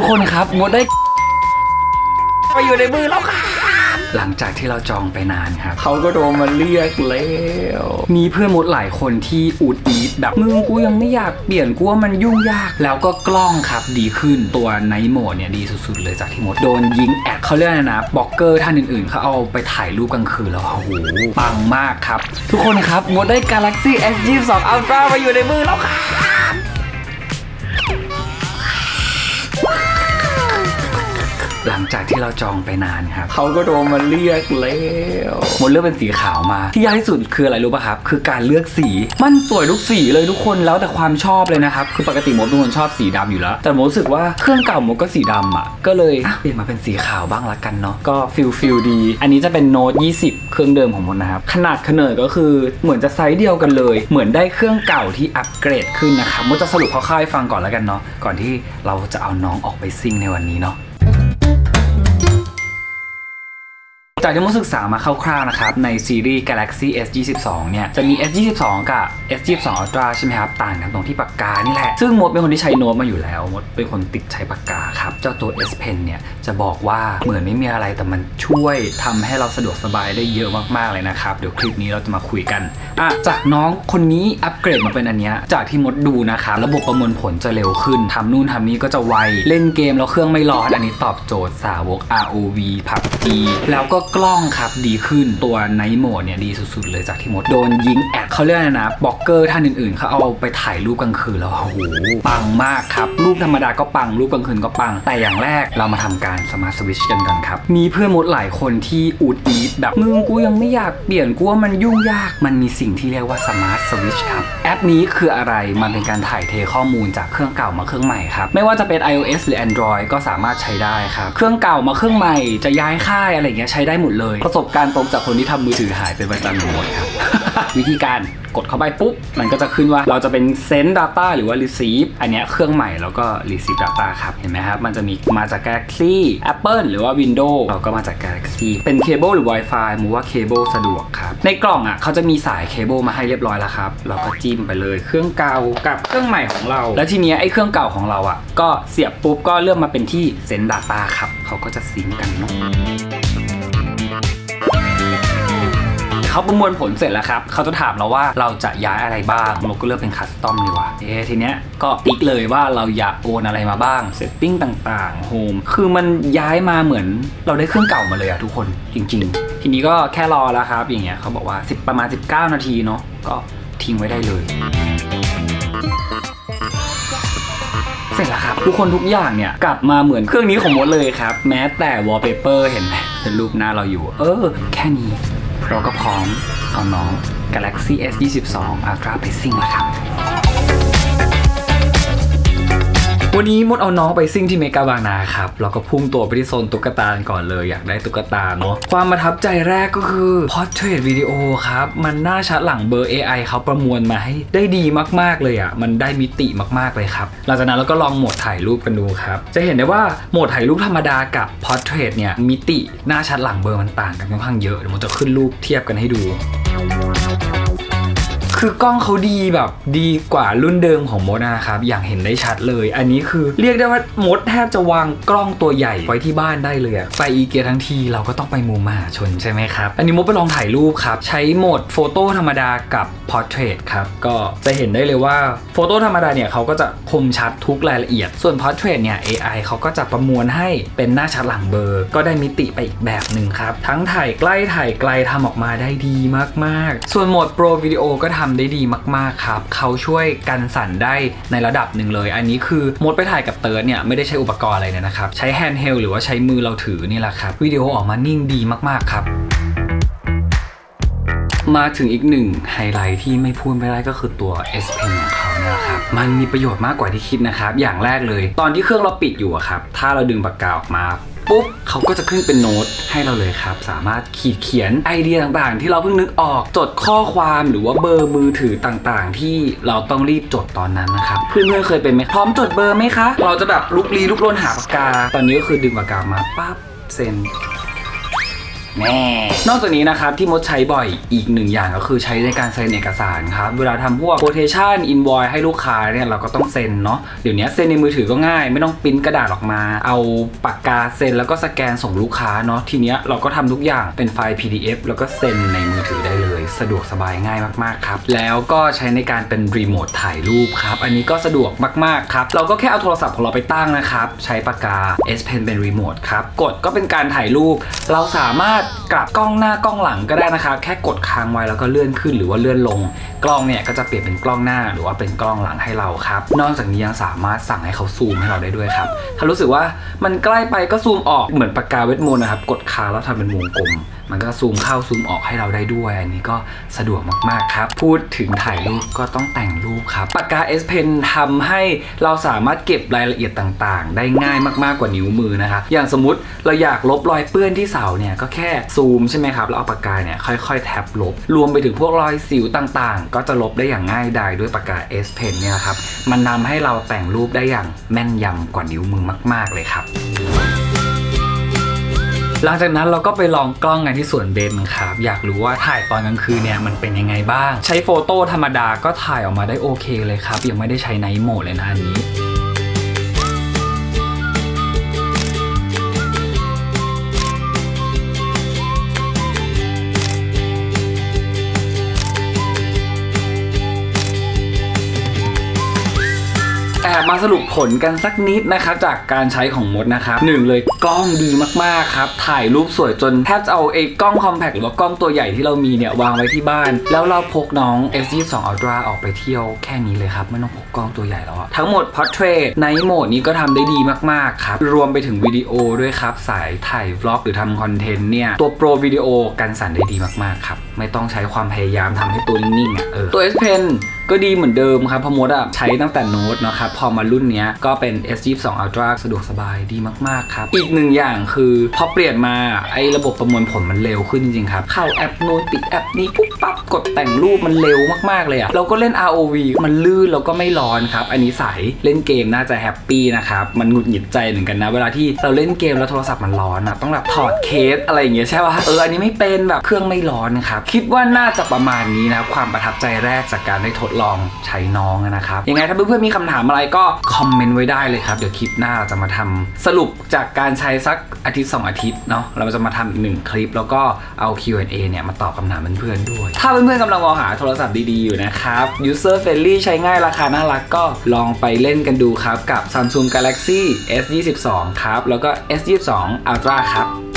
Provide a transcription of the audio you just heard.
ทุกคนครับมดได้ไปอยู่ในมือแล้วครับหลังจากที่เราจองไปนานครับเขาก็โทรมาเรียกแล้วมีเพื่อนมดหลายคนที่อูดอีดแบบมึงกูยังไม่อยากเปลี่ยนกูว่ามันยุ่งยาก แล้วก็กล้องครับดีขึ้นตัวไนโหมดเนี่ยดีสุดๆเลยจากที่มดโดนยิงแอดเขาเรียกอะไรนะบล็อกเกอร์ท่านอื่นๆเขาเอาไปถ่ายรูปกลางคืนแล้วโอ้โหปังมากครับ ทุกคนครับมดได้ Galaxy S22 Ultra มาอยู่ในมือแล้วครั งจากที่เราจองไปนานครับเขาก็โทรมาเรียกแล้วหมดเลือกเป็นสีขาวมา ที่ยากที่สุดคืออะไรรู้ป่ะครับ คือการเลือกสีมันสวยทุกสีเลยทุกคนแล้วแต่ความชอบเลยนะครับ คือปกติมดเป็นคนชอบสีดำอยู่แล้ว แต่มดรู้สึกว่าเครื่องเก่ามดก็สีดำอะก็เลยอะเปลี่ยนมาเป็นสีขาวบ้างละกันเนาะก็ฟิลฟิลดี อันนี้จะเป็นโน้ต20 เครื่องเดิมของมดนะครับขนาดขนาดก็คือเหมือนจะไซส์เดียวกันเลย เหมือนได้เครื่องเก่าที่อัปเกรดขึ้นนะครับมดจะสรุปคร่าวๆให้ฟังก่อนแล้วกันเนาะก่อนที่เราจะเอาน้องออกไปซิ่งในวันนี้เนาะ จากที่มดศึกษามาคร่าวๆนะครับในซีรีส์ Galaxy S22 เนี่ยจะมี S22 กับ S22 Ultra ใช่ไหมครับต่างกันตรงที่ปากกานี่แหละซึ่งมดเป็นคนที่ใช้โน้ตมาอยู่แล้วมดเป็นคนติดใช้ปากกา ครับ เจ้าตัว S Pen เนี่ยจะบอกว่าเหมือนไม่มีอะไรแต่มันช่วยทำให้เราสะดวกสบายได้เยอะมากๆเลยนะครับ เดี๋ยวคลิปนี้เราจะมาคุยกันอะจากน้องคนนี้อัปเกรดมาเป็นอันเนี้ยจากที่มดดูนะครับระบบประมวลผลจะเร็วขึ้นทำนู่นทำนี้ก็จะไวเล่นเกมแล้วเครื่องไม่ร้อนอันนี้ตอบโจทย์สาวก ROV PUBG แล้วก็กล้องครับดีขึ้นตัวไนท์โหมดเนี่ยดีสุดๆเลยจากที่มดโดนยิงแอดเขาเรียกอะนะบล็อกเกอร์ท่านอื่นๆเขาเอาไปถ่ายรูปกลางคืนแล้วโอ้โหปังมากครับรูปธรรมดาก็ปังรูปกลางคืนก็ปัง แต่อย่างแรกเรามาทำการสมาร์ทสวิตชกันก่อนครับ มีเพื่อนมดหลายคนที่อูดอีดแบบมึงกูยังไม่อยากเปลี่ยนกูว่ามันยุ่งยาก มันมีสิ่งที่เรียกว่าสมาร์ทสวิตชครับ แอปนี้คืออะไร มันเป็นการถ่ายเทข้อมูลจากเครื่องเก่ามาเครื่องใหม่ครับ ไม่ว่าจะเป็น iOS หรือ Android ก็สามารถใช้ได้ครับ เครื่องเก่ามาเครื่องใหม่จะย้ายค่ายอะไรเงี้ยใช้ได้หมดเลย ประสบการณ์ตรงจากคนที่ทำมือถือหายเป็นประจำอยู่หมดครับ วิธีการกดเข้าไปปุ๊บ มันก็จะขึ้นว่าเราจะเป็น send data หรือว่า receive อันนี้เครื่องใหม่แล้วก็ receive data ครับ เห็นไหมครับ มันจะมีมาจาก Galaxy Apple หรือว่า Windows เราก็มาจาก Galaxy เป็นเคเบิลหรือ Wi-Fi มูว่าเคเบิลสะดวกครับ ในกล่องอะเขาจะมีสายเคเบิลมาให้เรียบร้อยแล้วครับ เราก็จิ้มไปเลย เครื่องเก่ากับเครื่องใหม่ของเรา แล้วทีเนี้ยไอ้เครื่องเก่าของเราอะ ก็เสียบปุ๊บก็เลือกมาเป็นที่ send data ครับ เขาก็จะซิงกันเนาะ เขาประมวลผลเสร็จแล้วครับเขาจะถามเราว่าเราจะย้ายอะไรบ้างเราก็เลือกเป็นคัสตอมดีกว่าเอ๊ะทีเนี้ยก็ติ๊กเลยว่าเราอยากโอนอะไรมาบ้างเซตติ้งต่างๆโฮมคือมันย้ายมาเหมือนเราได้เครื่องเก่ามาเลยอะทุกคนจริง ๆ ทีนี้ก็แค่รอแล้วครับ อย่างเงี้ยเขาบอกว่า 10 ประมาณ 19 นาทีเนาะก็ทิ้งไว้ได้เลยเสร็จแล้วครับ ทุกคนทุกอย่างเนี่ย กลับมาเหมือนเครื่องนี้ของมดเลยครับ แม้แต่วอลเปเปอร์เห็นไหมเป็นรูปหน้าเราอยู่ เออ แค่นี้ เราก็พร้อมเอาน้อง Galaxy S22 Ultra ไปซิ่งแล้วครับ วันนี้มดเอาน้องไปซิ่งที่เมกาบางนาครับเราก็พุ่งตัวไปที่โซนตุ๊กตากันก่อนเลยอยากได้ตุ๊กตาเนาะความประทับใจแรกก็คือ Portrait Video ครับ มันหน้าชัดหลังเบอร์ AI เขาประมวลมาให้ได้ดีมากๆเลยอะ่ะ มันได้มิติมากๆเลยครับ หลังจากนั้นเราก็ลองโหมดถ่ายรูปกันดูครับ จะเห็นได้ว่าโหมดถ่ายรูปธรรมดากับ Portrait เนี่ยมิติหน้าชัดหลังเบอร์มันต่างกันค่อนข้างเยอะเดี๋ยวผมจะขึ้นรูปเทียบกันให้ดู คือกล้องเขาดีแบบดีกว่ารุ่นเดิมของมดนะครับ อย่างเห็นได้ชัดเลย อันนี้คือเรียกได้ว่ามดแทบจะวางกล้องตัวใหญ่ไว้ที่บ้านได้เลยอะไปอีเกียทั้งทีเราก็ต้องไปมุมมหาชนใช่ไหมครับ อันนี้มดไปลองถ่ายรูปครับ ใช้โหมดโฟโต้ธรรมดากับ Portrait ครับ ก็จะเห็นได้เลยว่าโฟโต้ธรรมดาเนี่ยเขาก็จะคมชัดทุกรายละเอียด ส่วน Portrait เนี่ย AI เขาก็จะประมวลให้เป็นหน้าชัดหลังเบอร์ ก็ได้มิติไปอีกแบบหนึ่งครับ ทั้งถ่ายใกล้ถ่ายไกลทำออกมาได้ดีมากๆ ส่วนโหมด Pro Video ก็ทำได้ดีมากๆครับเขาช่วยกันสั่นได้ในระดับหนึ่งเลย อันนี้คือมดไปถ่ายกับเติร์ดเนี่ยไม่ได้ใช้อุปกรณ์อะไรเลยนะครับ ใช้แฮนด์เฮลหรือว่าใช้มือเราถือนี่แหละครับวิดีโอออกมานิ่งดีมากๆครับ มาถึงอีกหนึ่งไฮไลท์ที่ไม่พูดไม่ได้ก็คือตัว S Pen ของเขาเนี่ยครับมันมีประโยชน์มากกว่าที่คิดนะครับ อย่างแรกเลย ตอนที่เครื่องเราปิดอยู่ครับ ถ้าเราดึงปากกาออกมาปุ๊บเขาก็จะขึ้นเป็นโน้ตให้เราเลยครับ สามารถขีดเขียนไอเดียต่างๆ ที่เราเพิ่งนึกออกจดข้อความหรือว่าเบอร์มือถือต่างๆ ที่เราต้องรีบจดตอนนั้นนะครับเพื่อนๆเคยเป็นไหมพร้อมจดเบอร์ไหมคะ เราจะแบบลุกลี้ลุกลนหาปากกา ตอนนี้ก็คือดึงปากกามาปั๊บเซ็น แน่นอกจากนี้นะครับที่มดใช้บ่อยอีกหนึ่งอย่างก็คือใช้ในการเซ็นเอกสารครับ เวลาทำพวก quotation invoice ให้ลูกค้าเนี่ยเราก็ต้องเซ็นเนาะเดี๋ยวนี้เซ็นในมือถือก็ง่าย ไม่ต้องปิ้นกระดาษออกมา เอาปากกาเซ็นแล้วก็สแกนส่งลูกค้าเนาะทีเนี้ยเราก็ทำทุกอย่างเป็นไฟล์ PDF แล้วก็เซ็นในมือถือได้เลย สะดวกสบายง่ายมากๆครับ แล้วก็ใช้ในการเป็นรีโมทถ่ายรูปครับ อันนี้ก็สะดวกมากๆครับ เราก็แค่เอาโทรศัพท์ของเราไปตั้งนะครับ ใช้ปากกา S Pen เป็นรีโมทครับ กดก็เป็นการถ่ายรูป เราสามารถกลับกล้องหน้ากล้องหลังก็ได้นะครับ แค่กดค้างไว้แล้วก็เลื่อนขึ้นหรือว่าเลื่อนลง กล้องเนี่ยก็จะเปลี่ยนเป็นกล้องหน้าหรือว่าเป็นกล้องหลังให้เราครับ นอกจากนี้ยังสามารถสั่งให้เขาซูมให้เราได้ด้วยครับ ถ้ารู้สึกว่ามันใกล้ไปก็ซูมออกเหมือนปากกาเวทมนต์นะครับ กดค้างแล้วทำเป็นวงกลม มันก็ซูมเข้าซูมออกให้เราได้ด้วย อันนี้ก็สะดวกมากๆครับ พูดถึงถ่ายรูปก็ต้องแต่งรูปครับ ปากกา S Pen ทำให้เราสามารถเก็บรายละเอียดต่างๆ ได้ง่ายมากๆกว่านิ้วมือนะครับอย่างสมมติเราอยากลบรอยเปื้อนที่เสาเนี่ยก็แค่ซูมใช่ไหมครับ แล้วเอาปากกาเนี่ยค่อยๆ แท็บลบ รวมไปถึงพวกรอยสิวต่างๆ ก็จะลบได้อย่างง่ายดายด้วยปากกา S Pen เนี่ยครับ มันนำให้เราแต่งรูปได้อย่างแม่นยำกว่านิ้วมือมาก ๆเลยครับ หลังจากนั้นเราก็ไปลองกล้องกันที่สวนเบนครับอยากรู้ว่าถ่ายตอนกลางคืนเนี่ยมันเป็นยังไงบ้าง ใช้โฟโต้ธรรมดาก็ถ่ายออกมาได้โอเคเลยครับยังไม่ได้ใช้ไนท์โหมดเลยนะอันนี้ มาสรุปผลกันสักนิดนะครับจากการใช้ของมดนะครับหนึ่งเลยกล้องดีมากๆครับ ถ่ายรูปสวยจนแทบจะเอาไอ้กล้องคอมแพคหรือว่ากล้องตัวใหญ่ที่เรามีเนี่ยวางไว้ที่บ้าน แล้วเราพกน้อง S22 Ultra ออกไปเที่ยวแค่นี้เลยครับ ไม่ต้องพกกล้องตัวใหญ่แล้วอะทั้งหมด Portrait Night Mode นี้ก็ทำได้ดีมากๆครับ รวมไปถึงวิดีโอด้วยครับ สายถ่ายวล็อกหรือทำคอนเทนต์เนี่ย ตัวโปรวิดีโอกันสั่นได้ดีมากๆครับ ไม่ต้องใช้ความพยายามทำให้ตัวนิ่งๆอะเออตัว S Pen ก็ดีเหมือนเดิมครับพอมดอะใช้ตั้งแต่โน้ตนะครับพอมารุ่นนี้ก็เป็น S22 Ultra สะดวกสบายดีมากๆครับ อีกหนึ่งอย่างคือพอเปลี่ยนมาไอ้ระบบประมวลผลมันเร็วขึ้นจริงๆครับ เข้าแอปโน้นปิดแอปนี้ปุ๊บ ปั๊บกดแต่งรูปมันเร็วมากๆเลยอะเราก็เล่น ROV มันลื่นแล้วก็ไม่ร้อนครับ อันนี้ใสเล่นเกมน่าจะแฮปปี้นะครับ มันหงุดหงิดใจเหมือนกันนะ เวลาที่เราเล่นเกมแล้วโทรศัพท์มันร้อนอะต้องแบบถอดเคสอะไรอย่างเงี้ยใช่ป่ะเอออันนี้ไม่เป็นแบบเครื่องไม่ร้อนครับคิดว่าน่าจะประมาณนี้นะครับความประทับใจแรกจากการได้ทดลองใช้น้องนะครับยังไงถ้าเพื่อนๆมีคำถามอะไรก็คอมเมนต์ไว้ได้เลยครับเดี๋ยวคลิปหน้าเราจะมาทำสรุปจากการใช้สักอาทิตย์ 2 อาทิตย์เนาะเราจะมาทำอีกหนึ่งคลิป แล้วก็เอา Q&A เนี่ยมาตอบคำถามเพื่อนๆด้วยถ้าเพื่อนๆกำลังมองหาโทรศัพท์ดีๆ อยู่นะครับ user friendly ใช้ง่ายราคาน่ารักก็ลองไปเล่นกันดูครับ กับ Samsung Galaxy S22 ครับ แล้วก็ S22 Ultra ครับ